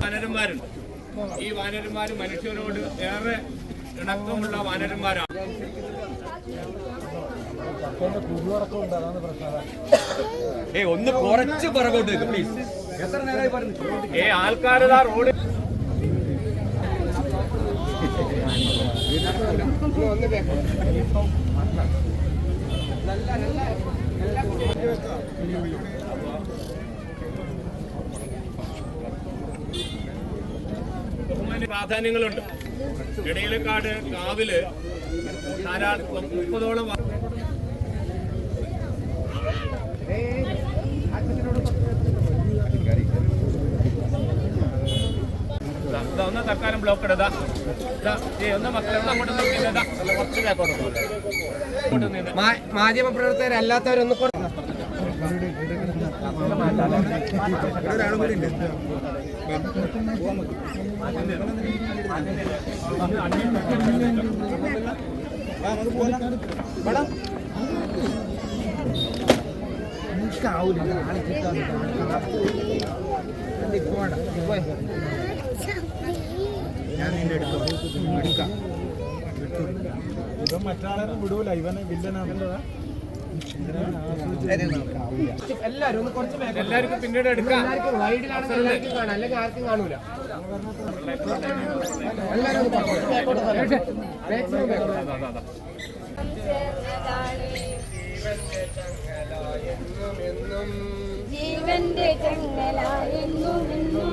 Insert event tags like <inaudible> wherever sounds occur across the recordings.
വാനരന്മാരുണ്ട്. ഈ വാനരന്മാർ മനുഷ്യരോട് ഏറെ ഇണക്കമുള്ള വാനരന്മാരാണ്. ഏ ഒന്ന് കുറച്ച് പുറകോട്ട് പ്ലീസ് എത്ര നേരമായി പറഞ്ഞു ഏ ആൾക്കാരതാ റോഡ് പ്രാധാന്യങ്ങളുണ്ട്. ഇടയിലക്കാട് കാവിൽ ധാരാളം മുപ്പതോളം ദാ ഒന്ന് തൽക്കാലം ബ്ലോക്ക് ഇടാ ഒന്ന് മക്കളെ ഒന്ന് അങ്ങോട്ട് നീങ്ങിയതാ കുറച്ച് ബാക്കോട്ട്. മാധ്യമ പ്രവർത്തകരല്ലാത്തവരൊന്ന് എല്ലാവരും നാളെ കിട്ടാൻ. back എല്ലാവർക്കും പിന്നീട് എടുക്കാം. എല്ലാവർക്കും വൈഡിലാണെങ്കിൽ എല്ലാവർക്കും വിടൂല. ഇവനെ ആർക്കും കാണൂല എല്ലാവരും ഒന്ന് കുറച്ച് back ഓട്ട് തരാം. Maximum back ഓട്ട്. ജീവന്റെ ചങ്ങല എന്നും എന്നും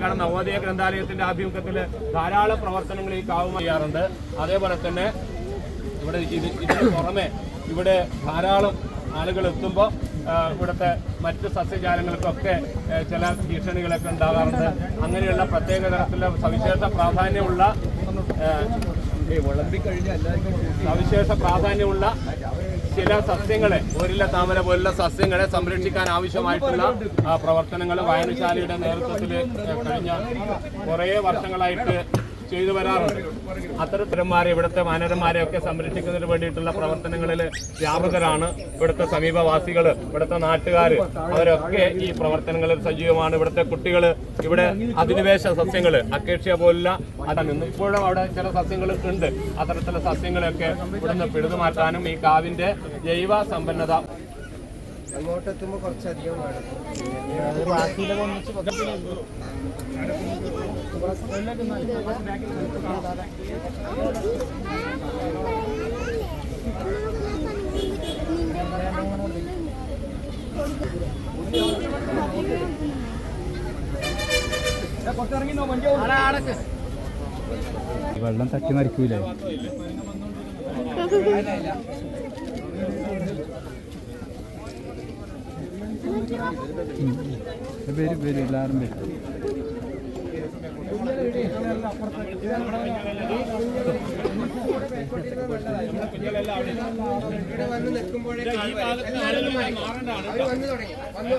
ഇടയിലേക്കാണ് നവോദയ ഗ്രന്ഥാലയത്തിന്റെ ആഭിമുഖ്യത്തിൽ ധാരാളം പ്രവർത്തനങ്ങൾ ഈ കാവ് ചെയ്യാറുണ്ട്. അതേപോലെ തന്നെ ഇവിടെ ഇത് ഇതിന് പുറമെ ഇവിടെ ധാരാളം ആളുകൾ എത്തുമ്പോൾ ഇവിടുത്തെ മറ്റ് സസ്യജാലങ്ങൾക്കൊക്കെ ചില ഭീഷണികളൊക്കെ ഉണ്ടാകാറുണ്ട്. അങ്ങനെയുള്ള പ്രത്യേക തരത്തിലുള്ള സവിശേഷ പ്രാധാന്യമുള്ള സവിശേഷ പ്രാധാന്യമുള്ള ചില സസ്യങ്ങളെ ഒരില താമര പോലുള്ള സസ്യങ്ങളെ സംരക്ഷിക്കാൻ ആവശ്യമായിട്ടുള്ള പ്രവർത്തനങ്ങൾ വായനശാലയുടെ നേതൃത്വത്തിൽ കഴിഞ്ഞ കുറേ വർഷങ്ങളായിട്ട് ചെയ്തു വരാറുണ്ട് അത്തരത്തരന്മാരെ ഇവിടുത്തെ വാനരന്മാരെ ഒക്കെ സംരക്ഷിക്കുന്നതിന് വേണ്ടിയിട്ടുള്ള പ്രവർത്തനങ്ങളിൽ വ്യാപകരാണ് ഇവിടുത്തെ സമീപവാസികൾ ഇവിടുത്തെ നാട്ടുകാർ അവരൊക്കെ ഈ പ്രവർത്തനങ്ങളിൽ സജീവമാണ്. ഇവിടുത്തെ കുട്ടികൾ ഇവിടെ അധിനിവേശ സസ്യങ്ങൾ അക്കേഷ്യ പോലുള്ള നിന്ന് ഇപ്പോഴും അവിടെ ചില സസ്യങ്ങൾ ഉണ്ട്. അത്തരത്തിലുള്ള സസ്യങ്ങളെയൊക്കെ ഇവിടുന്ന് പിഴുതുമാറ്റാനും ഈ കാവിന്റെ ജൈവ സമ്പന്നത അങ്ങോട്ടെത്തുമ്പോ കുറച്ചധികം വേണം. വെള്ളം തട്ടി മറിക്കൂലേ <laughs> വരും പേര് എല്ലാവരും പേര് ഇവിടെ വന്ന് നിൽക്കുമ്പോഴേ വന്നു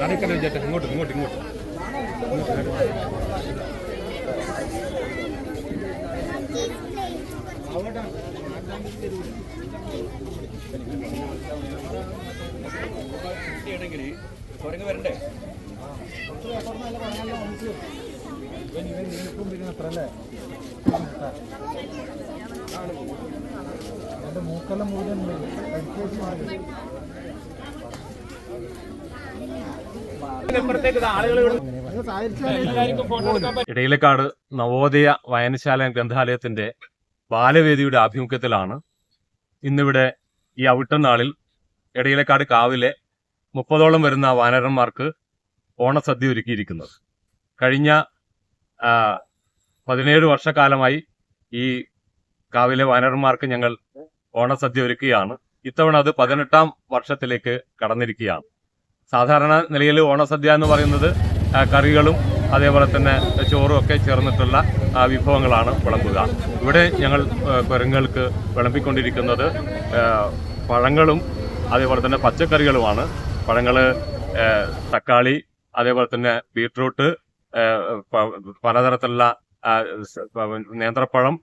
നടക്കല്ലേ ചേട്ടാ ഇങ്ങോട്ട് ഇങ്ങോട്ട്. ഇങ്ങോട്ട് കുരങ്ങ് വരണ്ടേ മൂക്കെല്ലാം മുഴുവൻ ഇടയിലക്കാട് നവോദയ വായനശാല ഗ്രന്ഥാലയത്തിന്റെ ബാലവേദിയുടെ ആഭിമുഖ്യത്തിലാണ് ഇന്നിവിടെ ഈ ഔട്ടനാളിൽ ഇടയിലക്കാട് കാവിലെ മുപ്പതോളം വരുന്ന വാനരന്മാർക്ക് ഓണസദ്യ ഒരുക്കിയിരിക്കുന്നത്. കഴിഞ്ഞ പതിനേഴ് വർഷക്കാലമായി ഈ കാവിലെ വാനരന്മാർക്ക് ഞങ്ങൾ ഓണസദ്യ ഒരുക്കുകയാണ്. ഇത്തവണ അത് പതിനെട്ടാം വർഷത്തിലേക്ക് കടന്നിരിക്കുകയാണ്. സാധാരണ നിലയിൽ ഓണസദ്യ എന്ന് പറയുന്നത് കറികളും അതേപോലെ തന്നെ ചോറും ഒക്കെ ചേർന്നിട്ടുള്ള വിഭവങ്ങളാണ് വിളമ്പുക. ഇവിടെ ഞങ്ങൾ കുരങ്ങൾക്ക് വിളമ്പിക്കൊണ്ടിരിക്കുന്നത് പഴങ്ങളും അതേപോലെ തന്നെ പച്ചക്കറികളുമാണ്. പഴങ്ങൾ തക്കാളി അതേപോലെ തന്നെ ബീട്രൂട്ട് പലതരത്തിലുള്ള നേന്ത്രപ്പഴം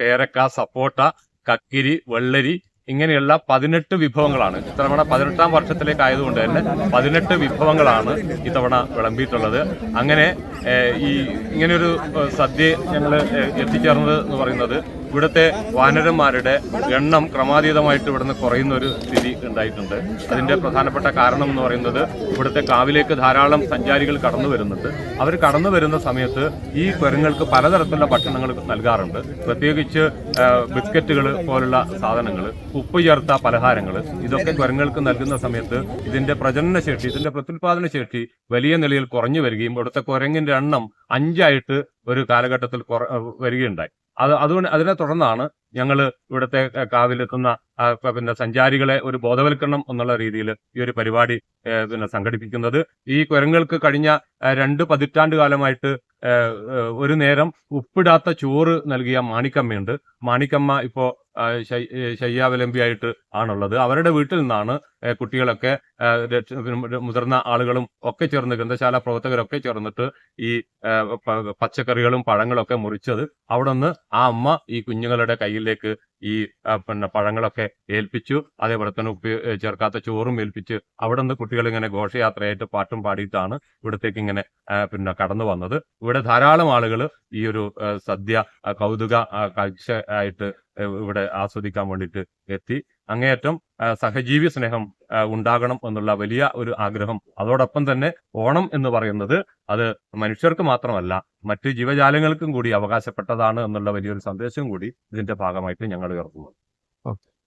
പേരക്ക സപ്പോട്ട കക്കിരി വെള്ളരി ഇങ്ങനെയുള്ള പതിനെട്ട് വിഭവങ്ങളാണ്. ഇത്തവണ പതിനെട്ടാം വർഷത്തിലേക്ക് ആയതുകൊണ്ട് തന്നെ പതിനെട്ട് വിഭവങ്ങളാണ് ഇത്തവണ വിളമ്പിയിട്ടുള്ളത്. അങ്ങനെ ഈ ഇങ്ങനെയൊരു സദ്യ ഞങ്ങൾ എത്തിച്ചേർന്നത് എന്ന് പറയുന്നത് ഇവിടുത്തെ വാനരന്മാരുടെ എണ്ണം ക്രമാതീതമായിട്ട് ഇവിടുന്ന് കുറയുന്ന ഒരു സ്ഥിതി ഉണ്ടായിട്ടുണ്ട്. അതിന്റെ പ്രധാനപ്പെട്ട കാരണം എന്ന് പറയുന്നത് ഇവിടുത്തെ കാവിലേക്ക് ധാരാളം സഞ്ചാരികൾ കടന്നു വരുന്നുണ്ട്. അവർ കടന്നു വരുന്ന സമയത്ത് ഈ കുരങ്ങൾക്ക് പലതരത്തിലുള്ള ഭക്ഷണങ്ങൾ നൽകാറുണ്ട്. പ്രത്യേകിച്ച് ബിസ്ക്കറ്റുകൾ പോലുള്ള സാധനങ്ങൾ ഉപ്പ് ചേർത്ത പലഹാരങ്ങൾ ഇതൊക്കെ കുരങ്ങൾക്ക് നൽകുന്ന സമയത്ത് ഇതിന്റെ പ്രജനന ശേഷി ഇതിന്റെ പ്രത്യുൽപാദന ശേഷി വലിയ നിലയിൽ കുറഞ്ഞു വരികയും ഇവിടുത്തെ കുരങ്ങിന്റെ എണ്ണം അഞ്ചായിട്ട് ഒരു കാലഘട്ടത്തിൽ വരികയുണ്ടായി. അത് അതുകൊണ്ട് അതിനെ തുടർന്നാണ് ഞങ്ങൾ ഇവിടുത്തെ കാവിലെത്തുന്ന പിന്നെ സഞ്ചാരികളെ ഒരു ബോധവൽക്കരണം എന്നുള്ള രീതിയിൽ ഈ ഒരു പരിപാടി പിന്നെ സംഘടിപ്പിക്കുന്നത്. ഈ കുരങ്ങൾക്ക് കഴിഞ്ഞ രണ്ട് പതിറ്റാണ്ട് കാലമായിട്ട് ഒരു നേരം ഉപ്പിടാത്ത ചോറ് നൽകിയ മാണിക്കമ്മയുണ്ട്. മാണിക്കമ്മ ഇപ്പോ ആ, ശൈ- ഏ, ശയ്യാവലംബിയായിട്ട് ആണുള്ളത്. അവരുടെ വീട്ടിൽ നിന്നാണ് കുട്ടികളൊക്കെ മുതിർന്ന ആളുകളും ഒക്കെ ചേർന്ന് ഗ്രന്ഥശാല പ്രവർത്തകരൊക്കെ ചേർന്നിട്ട് ഈ പച്ചക്കറികളും പഴങ്ങളും ഒക്കെ മുറിച്ചത് അവിടെ നിന്ന് ആ അമ്മ ഈ കുഞ്ഞുങ്ങളുടെ കയ്യിലേക്ക് ഈ പിന്നെ പഴങ്ങളൊക്കെ ഏൽപ്പിച്ചു. അതേപോലെ തന്നെ ഉപ്പ് ചേർക്കാത്ത ചോറും ഏൽപ്പിച്ച് അവിടെ നിന്ന് കുട്ടികൾ ഇങ്ങനെ ഘോഷയാത്രയായിട്ട് പാട്ടും പാടിയിട്ടാണ് ഇവിടത്തേക്ക് ഇങ്ങനെ പിന്നെ കടന്നു വന്നത്. ഇവിടെ ധാരാളം ആളുകൾ ഈ ഒരു സദ്യ കൗതുക കാഴ്ച ആയിട്ട് ഇവിടെ ആസ്വദിക്കാൻ വേണ്ടിയിട്ട് എത്തി. അങ്ങേയറ്റം സഹജീവി സ്നേഹം ഉണ്ടാകണം എന്നുള്ള വലിയ ഒരു ആഗ്രഹം. അതോടൊപ്പം തന്നെ ഓണം എന്ന് പറയുന്നത് അത് മനുഷ്യർക്ക് മാത്രമല്ല മറ്റ് ജീവജാലങ്ങൾക്കും കൂടി അവകാശപ്പെട്ടതാണ് എന്നുള്ള വലിയൊരു സന്ദേശം കൂടി ഇതിന്റെ ഭാഗമായിട്ട് ഞങ്ങൾ ഉയർത്തുന്നു എല്ലാവർക്കും